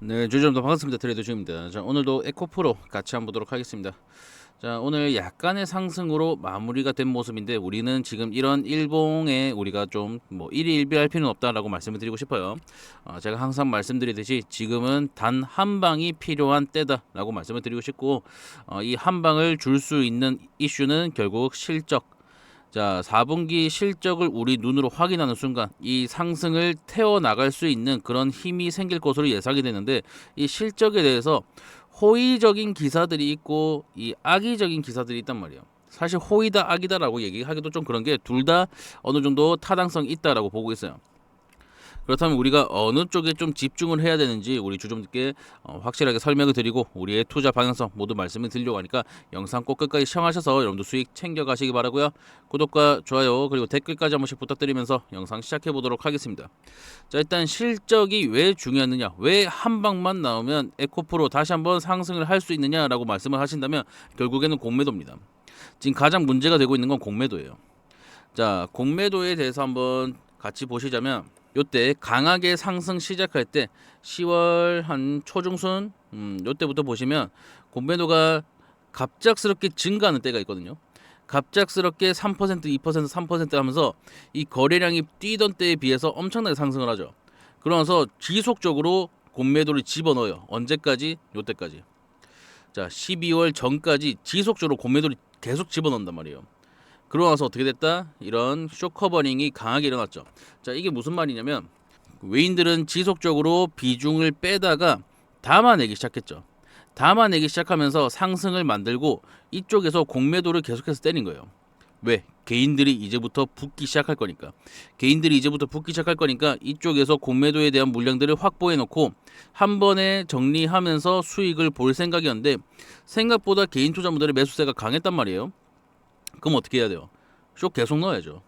네, 주주여러분들 반갑습니다. 트레이더 주입니다. 자, 오늘도 에코프로 같이 한번 보도록 하겠습니다. 자, 오늘 약간의 상승으로 마무리가 된 모습인데 우리는 지금 이런 일봉에 우리가 좀 뭐 일희일비할 필요는 없다라고 말씀을 드리고 싶어요. 어, 제가 항상 말씀드리듯이 지금은 단 한 방이 필요한 때다라고 말씀을 드리고 싶고 어, 이 한 방을 줄 수 있는 이슈는 결국 실적 자, 4분기 실적을 우리 눈으로 확인하는 순간 이 상승을 태워 나갈 수 있는 그런 힘이 생길 것으로 예상이 되는데 이 실적에 대해서 호의적인 기사들이 있고 이 악의적인 기사들이 있단 말이에요. 사실 호의다 악이다라고 얘기하기도 좀 그런 게 둘 다 어느 정도 타당성이 있다라고 보고 있어요. 그렇다면 우리가 어느 쪽에 좀 집중을 해야 되는지 우리 주주분들께 어, 확실하게 설명을 드리고 우리의 투자 방향성 모두 말씀을 드리려고 하니까 영상 꼭 끝까지 시청하셔서 여러분도 수익 챙겨 가시기 바라고요. 구독과 좋아요 그리고 댓글까지 한 번씩 부탁드리면서 영상 시작해 보도록 하겠습니다. 자 일단 실적이 왜 중요하느냐 왜 한 방만 나오면 에코프로 다시 한번 상승을 할 수 있느냐라고 말씀을 하신다면 결국에는 공매도입니다. 지금 가장 문제가 되고 있는 건 공매도예요. 자 공매도에 대해서 한번 같이 보시자면 요때 강하게 상승 시작할 때 10월 한 초중순 음, 요때부터 보시면 공매도가 갑작스럽게 증가하는 때가 있거든요. 갑작스럽게 3% 2% 3% 하면서 이 거래량이 뛰던 때에 비해서 엄청나게 상승을 하죠. 그러면서 지속적으로 공매도를 집어넣어요. 언제까지? 요때까지. 자, 12월 전까지 지속적으로 공매도를 계속 집어넣는단 말이에요. 그러고 나서 어떻게 됐다? 이런 쇼커버링이 강하게 일어났죠. 자, 이게 무슨 말이냐면 외인들은 지속적으로 비중을 빼다가 담아내기 시작했죠. 담아내기 시작하면서 상승을 만들고 이쪽에서 공매도를 계속해서 때린 거예요. 왜? 개인들이 이제부터 붙기 시작할 거니까. 개인들이 이제부터 붙기 시작할 거니까 이쪽에서 공매도에 대한 물량들을 확보해 놓고 한 번에 정리하면서 수익을 볼 생각이었는데 생각보다 개인 투자분들의 매수세가 강했단 말이에요. 그럼 어떻게 해야 돼요? 쇼 계속 넣어야죠.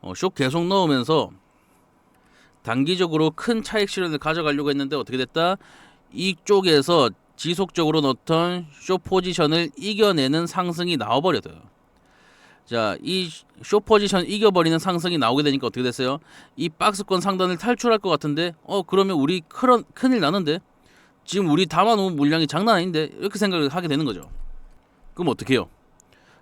어, 쇼 계속 넣으면서 단기적으로 큰 차익 실현을 가져가려고 했는데 어떻게 됐다? 이쪽에서 지속적으로 넣던 쇼 포지션을 이겨내는 상승이 나와버려요. 자, 이 쇼 포지션 이겨버리는 상승이 나오게 되니까 어떻게 됐어요? 이 박스권 상단을 탈출할 것 같은데, 어 그러면 우리 큰, 큰일 나는데 지금 우리 담아놓은 물량이 장난 아닌데 이렇게 생각을 하게 되는 거죠. 그럼 어떻게 해요?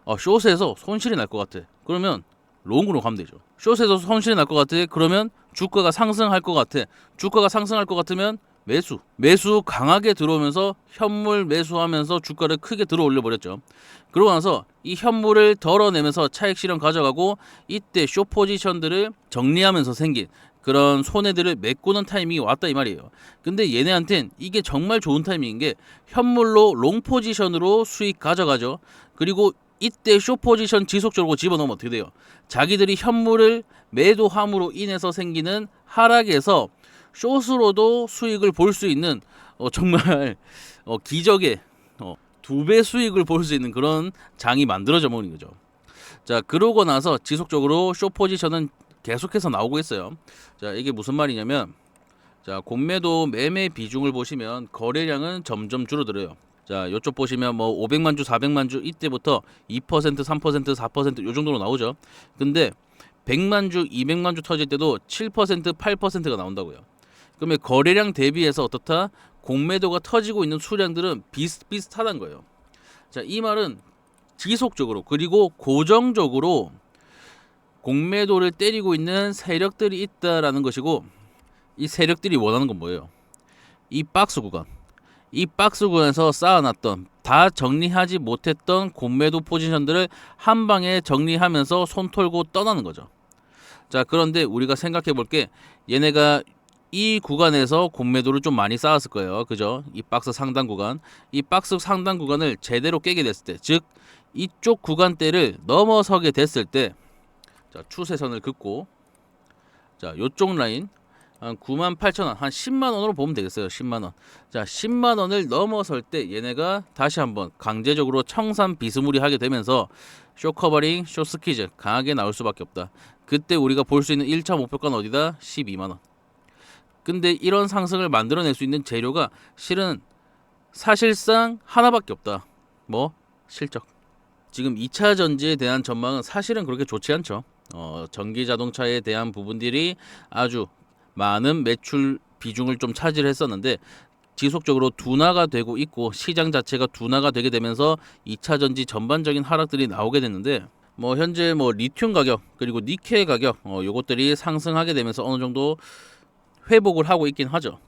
어, 숏에서 손실이 날 것 같아. 그러면 롱으로 가면 되죠. 숏에서 손실이 날 것 같아. 그러면 주가가 상승할 것 같아. 주가가 상승할 것 같으면 매수. 매수 강하게 들어오면서 현물 매수하면서 주가를 크게 들어 올려 버렸죠. 그러고 나서 이 현물을 덜어내면서 차익 실현 가져가고 이때 숏 포지션들을 정리하면서 생긴 그런 손해들을 메꾸는 타이밍이 왔다 이 말이에요. 근데 얘네한텐 이게 정말 좋은 타이밍인 게 현물로 롱 포지션으로 수익 가져가죠. 그리고 이때 쇼 포지션 지속적으로 집어넣으면 어떻게 돼요? 자기들이 현물을 매도함으로 인해서 생기는 하락에서 숏으로도 수익을 볼 수 있는 어, 정말 어, 기적의 어, 두배 수익을 볼 수 있는 그런 장이 만들어져 버린 거죠. 자 그러고 나서 지속적으로 숏 포지션은 계속해서 나오고 있어요. 자 이게 무슨 말이냐면 자 공매도 매매 비중을 보시면 거래량은 점점 줄어들어요. 자, 요쪽 보시면 뭐 500만 주, 400만 주 이때부터 2%, 3%, 4%요 정도로 나오죠. 근데 100만 주, 200만 주 터질 때도 7%, 8%가 나온다고요. 그러면 거래량 대비해서 어떻다? 공매도가 터지고 있는 수량들은 비슷비슷하다는 거예요. 자, 이 말은 지속적으로 그리고 고정적으로 공매도를 때리고 있는 세력들이 있다라는 것이고 이 세력들이 원하는 건 뭐예요? 이 박스 구간. 이 박스 구간에서 쌓아놨던 다 정리하지 못했던 공매도 포지션들을 한 방에 정리하면서 손 털고 떠나는 거죠. 자, 그런데 우리가 생각해 볼 게 얘네가 이 구간에서 공매도를 좀 많이 쌓았을 거예요. 그죠? 이 박스 상단 구간. 이 박스 상단 구간을 제대로 깨게 됐을 때, 즉 이쪽 구간대를 넘어서게 됐을 때 자, 추세선을 긋고 자, 요쪽 라인 한 9만 8천 원, 한 10만 원으로 보면 되겠어요. 10만 원. 자, 10만 원을 넘어설 때 얘네가 다시 한번 강제적으로 청산 비스무리 하게 되면서 쇼 커버링, 쇼 스키즈 강하게 나올 수밖에 없다. 그때 우리가 볼 수 있는 1차 목표가는 어디다? 12만 원. 근데 이런 상승을 만들어낼 수 있는 재료가 실은 사실상 하나밖에 없다. 뭐? 실적. 지금 2차 전지에 대한 전망은 사실은 그렇게 좋지 않죠. 어, 전기 자동차에 대한 부분들이 아주 많은 매출 비중을 좀 차지를 했었는데 지속적으로 둔화가 되고 있고 시장 자체가 둔화가 되게 되면서 2차 전지 전반적인 하락들이 나오게 됐는데 뭐 현재 뭐 리튬 가격 그리고 니켈 가격 어 요것들이 상승하게 되면서 어느 정도 회복을 하고 있긴 하죠.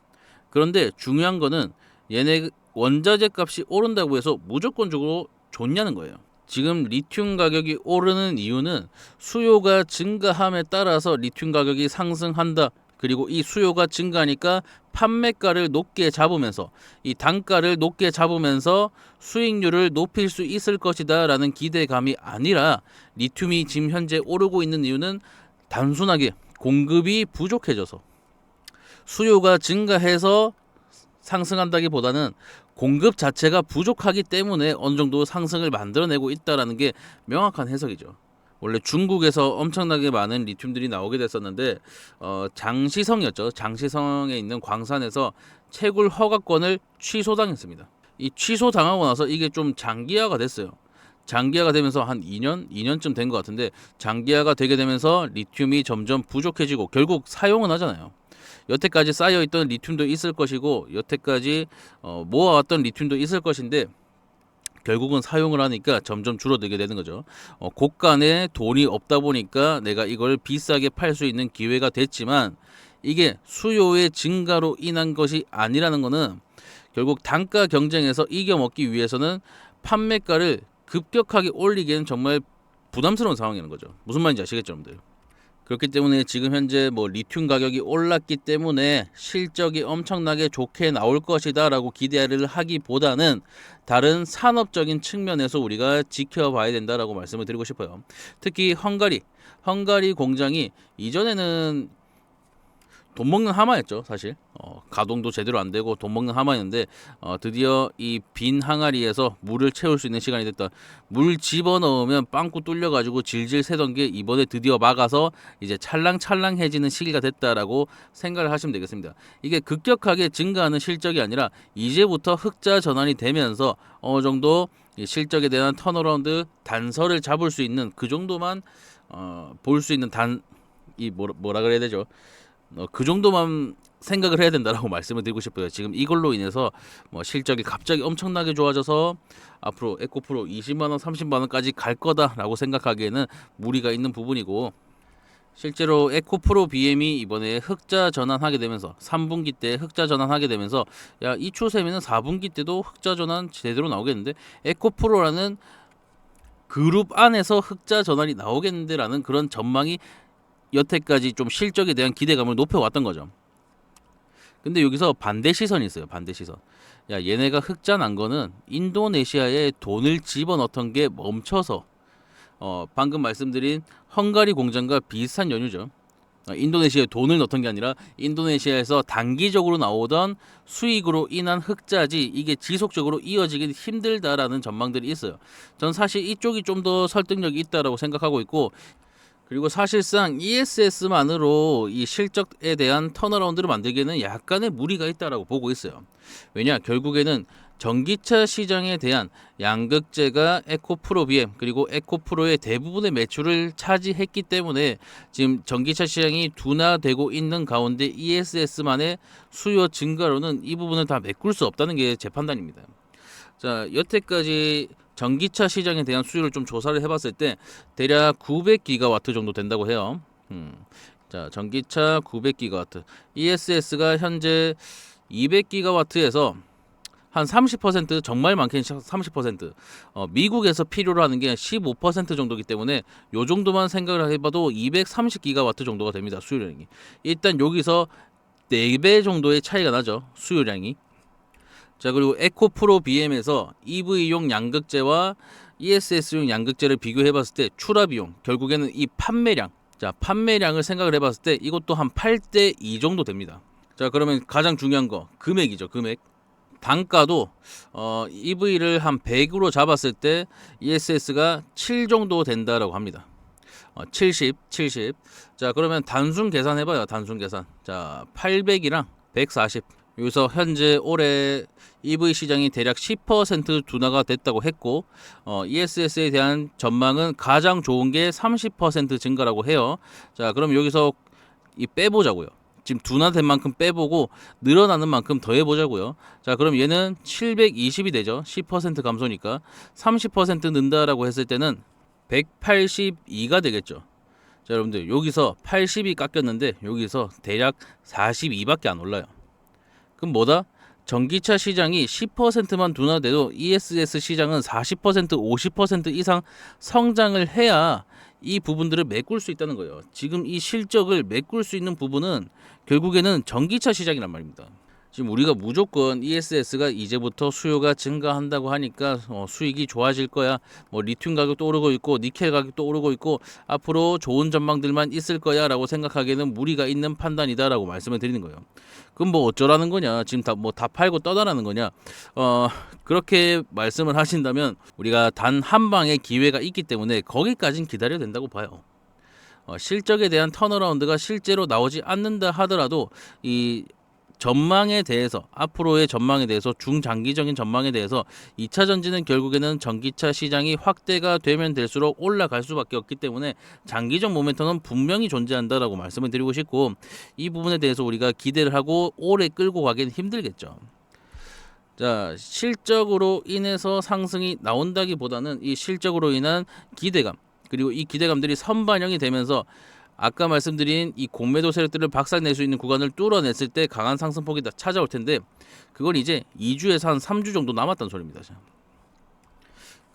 그런데 중요한 거는 얘네 원자재 값이 오른다고 해서 무조건적으로 좋냐는 거예요. 지금 리튬 가격이 오르는 이유는 수요가 증가함에 따라서 리튬 가격이 상승한다. 그리고 이 수요가 증가하니까 판매가를 높게 잡으면서 이 단가를 높게 잡으면서 수익률을 높일 수 있을 것이다라는 기대감이 아니라 리튬이 지금 현재 오르고 있는 이유는 단순하게 공급이 부족해져서 수요가 증가해서 상승한다기보다는 공급 자체가 부족하기 때문에 어느 정도 상승을 만들어내고 있다라는 게 명확한 해석이죠. 원래 중국에서 엄청나게 많은 리튬들이 나오게 됐었는데 어, 장시성이었죠. 장시성에 있는 광산에서 채굴 허가권을 취소당했습니다. 이 취소당하고 나서 이게 좀 장기화가 됐어요. 장기화가 되면서 한 2년, 2년쯤 된 것 같은데 장기화가 되게 되면서 리튬이 점점 부족해지고 결국 사용은 하잖아요. 여태까지 쌓여있던 리튬도 있을 것이고 여태까지 어, 모아왔던 리튬도 있을 것인데 결국은 사용을 하니까 점점 줄어들게 되는 거죠. 어, 곳간에 돈이 없다 보니까 내가 이걸 비싸게 팔 수 있는 기회가 됐지만 이게 수요의 증가로 인한 것이 아니라는 거는 결국 단가 경쟁에서 이겨먹기 위해서는 판매가를 급격하게 올리기에는 정말 부담스러운 상황이라는 거죠. 무슨 말인지 아시겠죠, 여러분들? 그렇기 때문에 지금 현재 뭐 리튬 가격이 올랐기 때문에 실적이 엄청나게 좋게 나올 것이다라고 기대를 하기보다는 다른 산업적인 측면에서 우리가 지켜봐야 된다라고 말씀을 드리고 싶어요. 특히 헝가리, 헝가리 공장이 이전에는 돈 먹는 하마였죠, 사실. 어, 가동도 제대로 안 되고 돈 먹는 하마였는데 어, 드디어 이 빈 항아리에서 물을 채울 수 있는 시간이 됐다. 물 집어 넣으면 빵꾸 뚫려 가지고 질질 새던 게 이번에 드디어 막아서 이제 찰랑찰랑해지는 시기가 됐다라고 생각을 하시면 되겠습니다. 이게 급격하게 증가하는 실적이 아니라 이제부터 흑자 전환이 되면서 어느 정도 이 실적에 대한 턴어라운드 단서를 잡을 수 있는 그 정도만 어, 볼 수 있는 단 이 뭐라, 뭐라 그래야 되죠? 어, 그 정도만 생각을 해야 된다라고 말씀을 드리고 싶어요. 지금 이걸로 인해서 뭐 실적이 갑자기 엄청나게 좋아져서 앞으로 에코프로 20만 원, 30만 원까지 갈 거다라고 생각하기에는 무리가 있는 부분이고 실제로 에코프로 BM이 이번에 흑자 전환하게 되면서 3분기 때 흑자 전환하게 되면서 야 이 추세면은 4분기 때도 흑자 전환 제대로 나오겠는데 에코프로라는 그룹 안에서 흑자 전환이 나오겠는데라는 그런 전망이 여태까지 좀 실적에 대한 기대감을 높여왔던 거죠. 근데 여기서 반대 시선이 있어요. 반대 시선. 야 얘네가 흑자 난 거는 인도네시아에 돈을 집어넣던 게 멈춰서 어 방금 말씀드린 헝가리 공장과 비슷한 연유죠. 어, 인도네시아에 돈을 넣던 게 아니라 인도네시아에서 단기적으로 나오던 수익으로 인한 흑자지 이게 지속적으로 이어지기 힘들다라는 전망들이 있어요. 전 사실 이쪽이 좀 더 설득력이 있다라고 생각하고 있고 그리고 사실상 ESS만으로 이 실적에 대한 턴어라운드를 만들기에는 약간의 무리가 있다라고 보고 있어요. 왜냐 결국에는 전기차 시장에 대한 양극재가 에코프로 BM 그리고 에코프로의 대부분의 매출을 차지했기 때문에 지금 전기차 시장이 둔화되고 있는 가운데 ESS만의 수요 증가로는 이 부분을 다 메꿀 수 없다는 게 제 판단입니다. 자 여태까지 전기차 시장에 대한 수요를 좀 조사를 해봤을 때 대략 900기가와트 정도 된다고 해요. 음. 자 전기차 900기가와트, ESS가 현재 200기가와트에서 한 30% 정말 많게는 30% 어, 미국에서 필요로 하는 게 15% 정도기 때문에 요 정도만 생각을 해봐도 230기가와트 정도가 됩니다 수요량이 일단 여기서 4배 정도의 차이가 나죠 수요량이 자 그리고 에코프로 BM에서 EV용 양극재와 ESS용 양극재를 비교해 봤을 때 추라 비용 결국에는 이 판매량 자 판매량을 생각을 해 봤을 때 이것도 한 8대 2 정도 됩니다 자 그러면 가장 중요한 거 금액이죠 금액 단가도 어, EV를 한 100으로 잡았을 때 ESS가 7 정도 된다라고 합니다. 어, 70, 70. 자, 그러면 단순 계산 해 봐요. 단순 계산. 자, 800이랑 140. 여기서 현재 올해 EV 시장이 대략 10% 둔화가 됐다고 했고 어, ESS에 대한 전망은 가장 좋은 게 30% 증가라고 해요. 자, 그럼 여기서 이 빼보자고요. 지금 둔화된 만큼 빼보고 늘어나는 만큼 더 해보자고요. 자, 그럼 얘는 720이 되죠. 10% 감소니까 30% 는다라고 했을 때는 182가 되겠죠. 자, 여러분들 여기서 80이 깎였는데 여기서 대략 42밖에 안 올라요. 그럼 뭐다? 전기차 시장이 10%만 둔화돼도 ESS 시장은 40% 50% 이상 성장을 해야 이 부분들을 메꿀 수 있다는 거예요. 지금 이 실적을 메꿀 수 있는 부분은 결국에는 전기차 시장이란 말입니다. 지금 우리가 무조건 ESS가 이제부터 수요가 증가한다고 하니까 어, 수익이 좋아질 거야. 뭐 리튬 가격도 오르고 있고 니켈 가격도 오르고 있고 앞으로 좋은 전망들만 있을 거야라고 생각하기에는 무리가 있는 판단이다라고 말씀을 드리는 거예요. 그럼 뭐 어쩌라는 거냐? 지금 다 뭐 다 팔고 떠나라는 거냐? 어 그렇게 말씀을 하신다면 우리가 단 한 방의 기회가 있기 때문에 거기까진 기다려야 된다고 봐요. 어, 실적에 대한 턴어라운드가 실제로 나오지 않는다 하더라도 이 전망에 대해서 앞으로의 전망에 대해서 중장기적인 전망에 대해서 2차 전지는 결국에는 전기차 시장이 확대가 되면 될수록 올라갈 수밖에 없기 때문에 장기적 모멘텀은 분명히 존재한다라고 말씀을 드리고 싶고 이 부분에 대해서 우리가 기대를 하고 오래 끌고 가기는 힘들겠죠. 자, 실적으로 인해서 상승이 나온다기보다는 이 실적으로 인한 기대감 그리고 이 기대감들이 선반영이 되면서 아까 말씀드린 이 공매도 세력들을 박살낼 수 있는 구간을 뚫어냈을 때 강한 상승폭이 다 찾아올 텐데 그건 이제 2주에서 한 3주 정도 남았다는 소리입니다.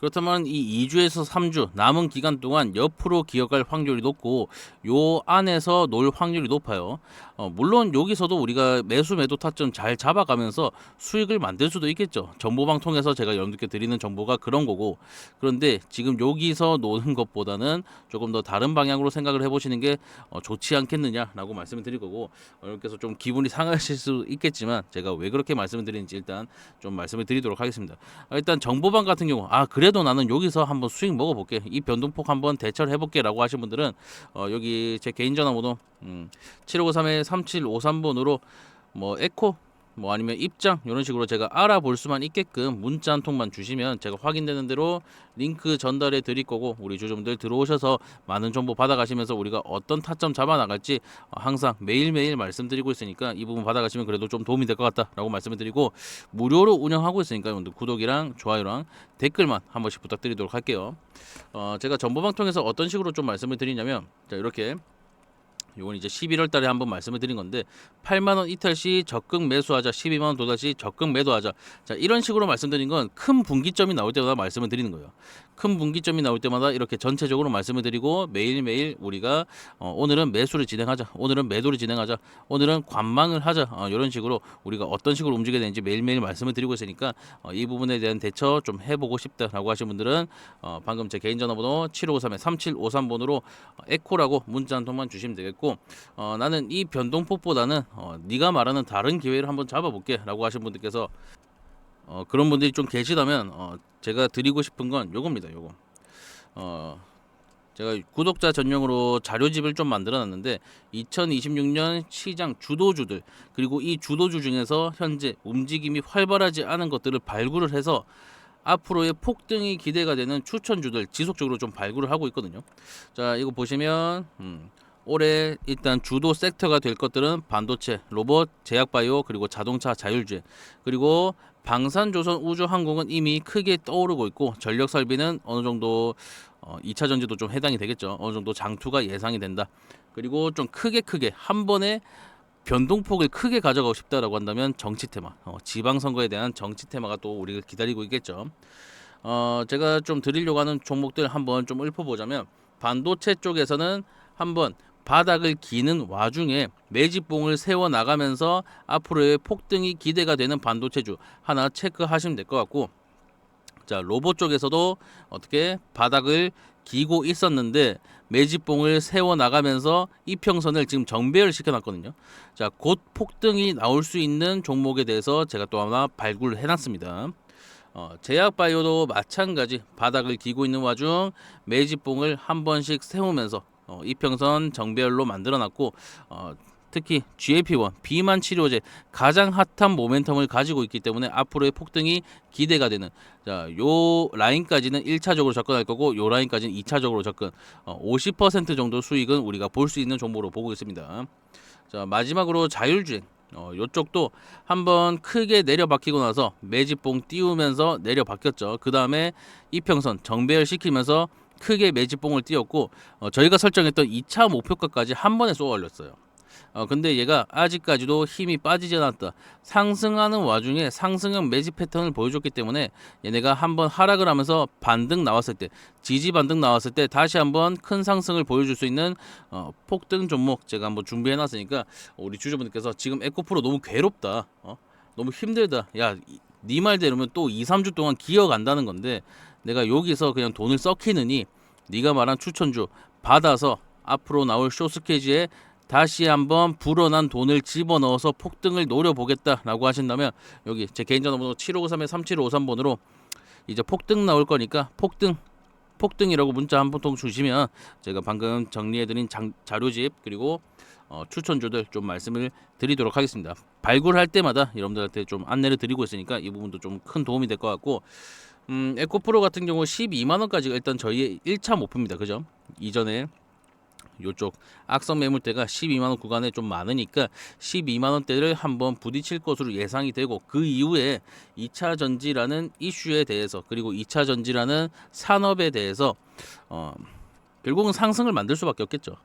그렇다면 이 2주에서 3주 남은 기간 동안 옆으로 기어갈 확률이 높고 요 안에서 놀 확률이 높아요. 어, 물론 여기서도 우리가 매수 매도 타점 잘 잡아가면서 수익을 만들 수도 있겠죠. 정보방 통해서 제가 여러분들께 드리는 정보가 그런 거고 그런데 지금 여기서 노는 것보다는 조금 더 다른 방향으로 생각을 해보시는 게 어, 좋지 않겠느냐라고 말씀을 드릴 거고 여러분께서 좀 기분이 상하실 수 있겠지만 제가 왜 그렇게 말씀을 드리는지 일단 좀 말씀을 드리도록 하겠습니다. 아, 일단 정보방 같은 경우 아 그래 도 나는 여기서 한번 수익 먹어볼게. 이 변동폭 한번 대처를 해볼게 라고 하신 분들은 어, 여기 제 개인 전화번호 음, 7553에 3753번으로 뭐 에코 뭐 아니면 입장 이런 식으로 제가 알아볼 수만 있게끔 문자 한 통만 주시면 제가 확인되는 대로 링크 전달해 드릴 거고 우리 주주분들 들어오셔서 많은 정보 받아가시면서 우리가 어떤 타점 잡아 나갈지 항상 매일매일 말씀드리고 있으니까 이 부분 받아가시면 그래도 좀 도움이 될 것 같다라고 말씀을 드리고 무료로 운영하고 있으니까 여러분들 구독이랑 좋아요랑 댓글만 한 번씩 부탁드리도록 할게요. 어, 제가 정보방 통해서 어떤 식으로 좀 말씀을 드리냐면 자 이렇게 요건 이제 11월 달에 한번 말씀을 드린 건데 8만 원 이탈 시 적극 매수하자 12만 원 도달 시 적극 매도하자. 자 이런 식으로 말씀드린 건 큰 분기점이 나올 때마다 말씀을 드리는 거예요 큰 분기점이 나올 때마다 이렇게 전체적으로 말씀을 드리고 매일매일 우리가 어, 오늘은 매수를 진행하자 오늘은 매도를 진행하자 오늘은 관망을 하자 어, 이런 식으로 우리가 어떤 식으로 움직여야 되는지 매일매일 말씀을 드리고 있으니까 어, 이 부분에 대한 대처 좀 해보고 싶다라고 하신 분들은 어, 방금 제 개인 전화번호 7553에 3753번으로 어, 에코라고 문자 한 통만 주시면 되겠고 어, 나는 이 변동폭보다는 어, 네가 말하는 다른 기회를 한번 잡아볼게 라고 하신 분들께서 어, 그런 분들이 좀 계시다면 어, 제가 드리고 싶은 건 요겁니다. 요거. 어, 제가 구독자 전용으로 자료집을 좀 만들어 놨는데 2026년 시장 주도주들 그리고 이 주도주 중에서 현재 움직임이 활발하지 않은 것들을 발굴을 해서 앞으로의 폭등이 기대가 되는 추천주들 지속적으로 좀 발굴을 하고 있거든요. 자, 이거 보시면 음, 올해 일단 주도 섹터가 될 것들은 반도체, 로봇, 제약바이오 그리고 자동차 자율주행 그리고 방산조선 우주항공은 이미 크게 떠오르고 있고 전력 설비는 어느 정도 어, 2차 전지도 좀 해당이 되겠죠. 어느 정도 장투가 예상이 된다. 그리고 좀 크게 크게 한 번에 변동폭을 크게 가져가고 싶다라고 한다면 정치 테마, 어, 지방선거에 대한 정치 테마가 또 우리가 기다리고 있겠죠. 어, 제가 좀 드리려고 하는 종목들 한번 좀 읊어보자면 반도체 쪽에서는 한번 바닥을 기는 와중에 매집봉을 세워 나가면서 앞으로의 폭등이 기대가 되는 반도체주 하나 체크하시면 될 것 같고 자 로봇 쪽에서도 어떻게 바닥을 기고 있었는데 매집봉을 세워 나가면서 이평선을 지금 정배열 시켜놨거든요. 자곧 폭등이 나올 수 있는 종목에 대해서 제가 또 하나 발굴을 해놨습니다. 어, 제약바이오도 마찬가지 바닥을 기고 있는 와중 매집봉을 한 번씩 세우면서 어, 이평선 정배열로 만들어놨고 어, 특히 GLP-1 비만 치료제 가장 핫한 모멘텀을 가지고 있기 때문에 앞으로의 폭등이 기대가 되는 자, 요 라인까지는 1차적으로 접근할 거고 요 라인까지는 2차적으로 접근 어, 50% 정도 수익은 우리가 볼 수 있는 종목으로 보고 있습니다. 자 마지막으로 자율주행. 어, 요쪽도 한번 크게 내려 박히고 나서 매집봉 띄우면서 내려 박혔죠. 그 다음에 이평선 정배열 시키면서 크게 매집봉을 띄웠고 어, 저희가 설정했던 2차 목표가까지 한 번에 쏘아 올렸어요. 어, 근데 얘가 아직까지도 힘이 빠지지 않았다. 상승하는 와중에 상승형 매집 패턴을 보여줬기 때문에 얘네가 한번 하락을 하면서 반등 나왔을 때, 지지 반등 나왔을 때 다시 한번 큰 상승을 보여줄 수 있는 어, 폭등 종목 제가 한번 준비해 놨으니까 우리 주주분들께서 지금 에코프로 너무 괴롭다. 어? 너무 힘들다. 야, 이- 네 말대로면 또 2, 3주 동안 기어간다는 건데 내가 여기서 그냥 돈을 썩히느니 네가 말한 추천주 받아서 앞으로 나올 쇼스케지에 다시 한번 불어난 돈을 집어넣어서 폭등을 노려보겠다라고 하신다면 여기 제 개인 전화번호 7593에 3753번으로 이제 폭등 나올 거니까 폭등 폭등이라고 문자 한 통 주시면 제가 방금 정리해드린 장- 자료집 그리고 어, 추천주들 좀 말씀을 드리도록 하겠습니다. 발굴할 때마다 여러분들한테 좀 안내를 드리고 있으니까 이 부분도 좀 큰 도움이 될 것 같고 음, 에코프로 같은 경우 12만 원까지가 일단 저희의 1차 목표입니다. 그죠? 이전에 요쪽 악성 매물대가 12만 원 구간에 좀 많으니까 12만 원대를 한번 부딪힐 것으로 예상이 되고 그 이후에 2차 전지라는 이슈에 대해서 그리고 2차 전지라는 산업에 대해서 어, 결국은 상승을 만들 수밖에 없겠죠.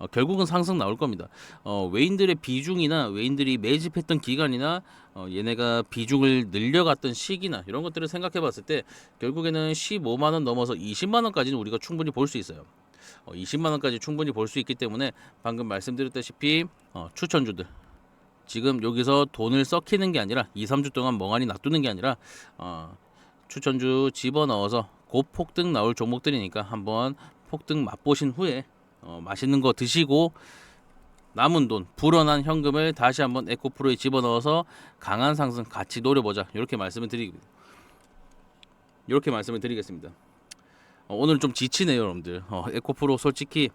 어, 결국은 상승 나올 겁니다. 어, 외인들의 비중이나 외인들이 매집했던 기간이나 어, 얘네가 비중을 늘려갔던 시기나 이런 것들을 생각해 봤을 때 결국에는 15만 원 넘어서 20만 원까지는 우리가 충분히 볼 수 있어요. 어, 20만 원까지 충분히 볼 수 있기 때문에 방금 말씀드렸다시피 어, 추천주들 지금 여기서 돈을 썩히는 게 아니라 2, 3주 동안 멍하니 놔두는 게 아니라 어, 추천주 집어넣어서 곧 폭등 나올 종목들이니까 한번 폭등 맛보신 후에 어, 맛있는 거 드시고 남은 돈 불어난 현금을 다시 한번 에코프로에 집어넣어서 강한 상승 같이 노려보자 이렇게 말씀을 드리고 이렇게 말씀을 드리겠습니다. 어, 오늘 좀 지치네요, 여러분들. 어, 에코프로 솔직히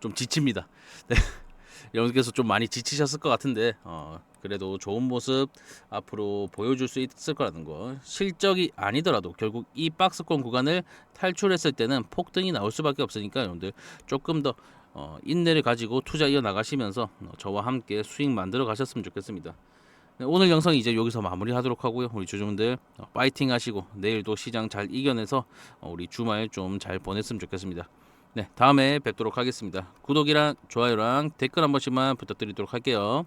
좀 지칩니다. 네. 여러분께서 좀 많이 지치셨을 것 같은데 어, 그래도 좋은 모습 앞으로 보여줄 수 있을 거라는 거 실적이 아니더라도 결국 이 박스권 구간을 탈출했을 때는 폭등이 나올 수밖에 없으니까 여러분들 조금 더 어, 인내를 가지고 투자 이어 나가시면서 어, 저와 함께 수익 만들어 가셨으면 좋겠습니다. 네, 오늘 영상 이제 여기서 마무리하도록 하고요. 우리 주주분들 어, 파이팅 하시고 내일도 시장 잘 이겨내서 어, 우리 주말 좀 잘 보냈으면 좋겠습니다. 네, 다음에 뵙도록 하겠습니다. 구독이랑 좋아요랑 댓글 한 번씩만 부탁드리도록 할게요.